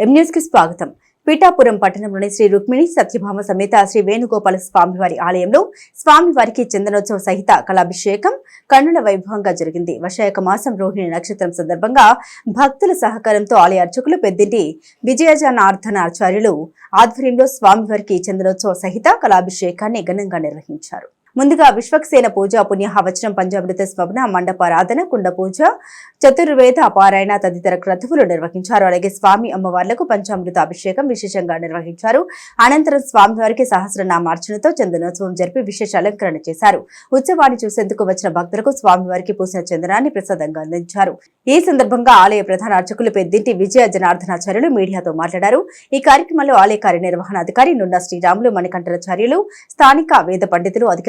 ఎం స్వాగతం. పిఠాపురం పట్టణంలోని శ్రీ రుక్మిణి సత్యభామ సమేత శ్రీ వేణుగోపాల స్వామివారి ఆలయంలో స్వామివారికి చందనోత్సవ సహిత కళాభిషేకం కన్నుల వైభవంగా జరిగింది. వర్షాయక మాసం రోహిణి నక్షత్రం సందర్భంగా భక్తుల సహకారంతో ఆలయ అర్చకులు పెద్దింటి విజయజనార్దనాచార్యులు ఆధ్వర్యంలో స్వామివారికి చందనోత్సవ సహిత కళాభిషేకాన్ని ఘనంగా నిర్వహించారు. ముందుగా విశ్వక్సేన పూజ పుణ్యహవచనం పంచామృత స్వప్న మండపారాధన కుండ పూజ చతుర్వేద పారాయణ తదితర క్రతువులు నిర్వహించారు. అలాగే స్వామి అమ్మవార్లకు పంచామృత అభిషేకం విశేషంగా నిర్వహించారు. అనంతరం స్వామివారికి సహస్రనామార్చనతో చందనోత్సవం జరిపి విశేష అలంకరణ చేశారు. ఉత్సవాన్ని చూసేందుకు వచ్చిన భక్తులకు స్వామివారికి పూసిన చందనాన్ని ప్రసాదంగా అందించారు. ఈ సందర్భంగా ఆలయ ప్రధాన అర్చకులు పెద్దింటి విజయ జనార్దనాచార్యులు మీడియాతో మాట్లాడారు. ఈ కార్యక్రమంలో ఆలయ కార్యనిర్వహణాధికారి నున్న శ్రీరాములు మణికంఠరాచార్యులు స్థానిక వేద పండితులు అధిక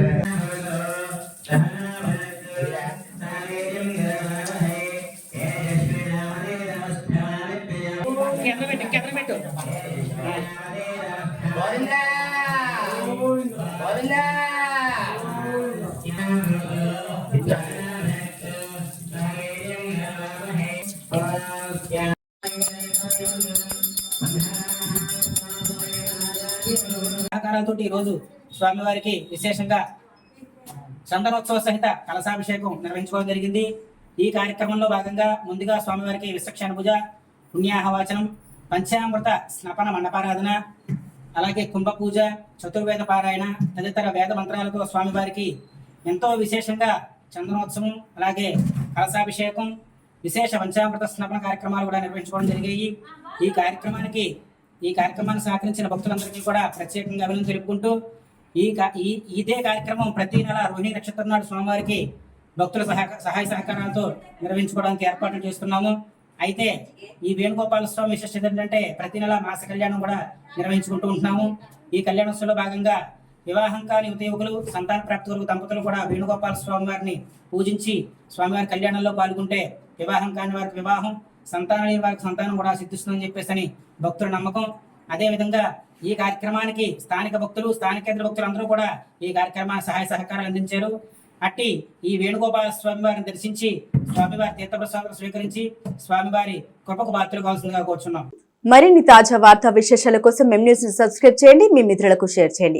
సహకారాలతో ఈరోజు స్వామివారికి విశేషంగా చందనోత్సవ సహిత కలశాభిషేకం నిర్వహించుకోవడం జరిగింది. ఈ కార్యక్రమంలో భాగంగా ముందుగా స్వామివారికి విశ్వక్షణభుజ పూజ పుణ్యాహవాచనం పంచామృత స్నపన మండపారాధన అలాగే కుంభపూజ చతుర్వేద పారాయణ తదితర వేద మంత్రాలతో స్వామివారికి ఎంతో విశేషంగా చందనోత్సవం అలాగే కలశాభిషేకం విశేష వంశామృత స్నాపన కార్యక్రమాలు కూడా నిర్వహించుకోవడం జరిగాయి. ఈ కార్యక్రమానికి ఈ కార్యక్రమాన్ని సహకరించిన భక్తులందరికీ కూడా ప్రత్యేకంగా అభినందన తెలుపుకుంటూ ఈ ఈ ఇదే కార్యక్రమం ప్రతి నెల రోహిణి నక్షత్రం నాడు స్వామివారికి భక్తుల సహాయ సహకారాలతో నిర్వహించుకోవడానికి ఏర్పాట్లు చేస్తున్నాము. అయితే ఈ వేణుగోపాల స్వామి విశిష్టత ఏంటంటే ప్రతి నెల మాస కళ్యాణం కూడా నిర్వహించుకుంటూ ఉంటున్నాము. ఈ కళ్యాణోత్సవంలో భాగంగా వివాహం కాని ఉద్యోగులు సంతాన ప్రాప్తి కొరకు దంపతులు కూడా వేణుగోపాల స్వామి వారిని పూజించి స్వామివారి కళ్యాణంలో పాల్గొంటే వివాహం కాని వారికి వివాహం సంతానం లేని వారికి సంతానం కూడా సిద్ధిస్తుందని చెప్పేసి అని భక్తుల నమ్మకం. అదేవిధంగా ఈ కార్యక్రమానికి స్థానిక భక్తులు స్థానికేతర భక్తులు అందరూ కూడా ఈ కార్యక్రమానికి సహాయ సహకారాలు అందించారు. అట్టి ఈ వేణుగోపాల స్వామి వారిని దర్శించి స్వామివారి తీర్థప్రసాదం స్వీకరించి స్వామివారి కృపకు పాత్రలు కావాల్సిందిగా కోరుచున్నాం. మరిన్ని తాజా వార్తా విశేషాల కోసం ఎం న్యూస్ సబ్స్క్రైబ్ చేయండి మీ మిత్రులకు షేర్ చేయండి.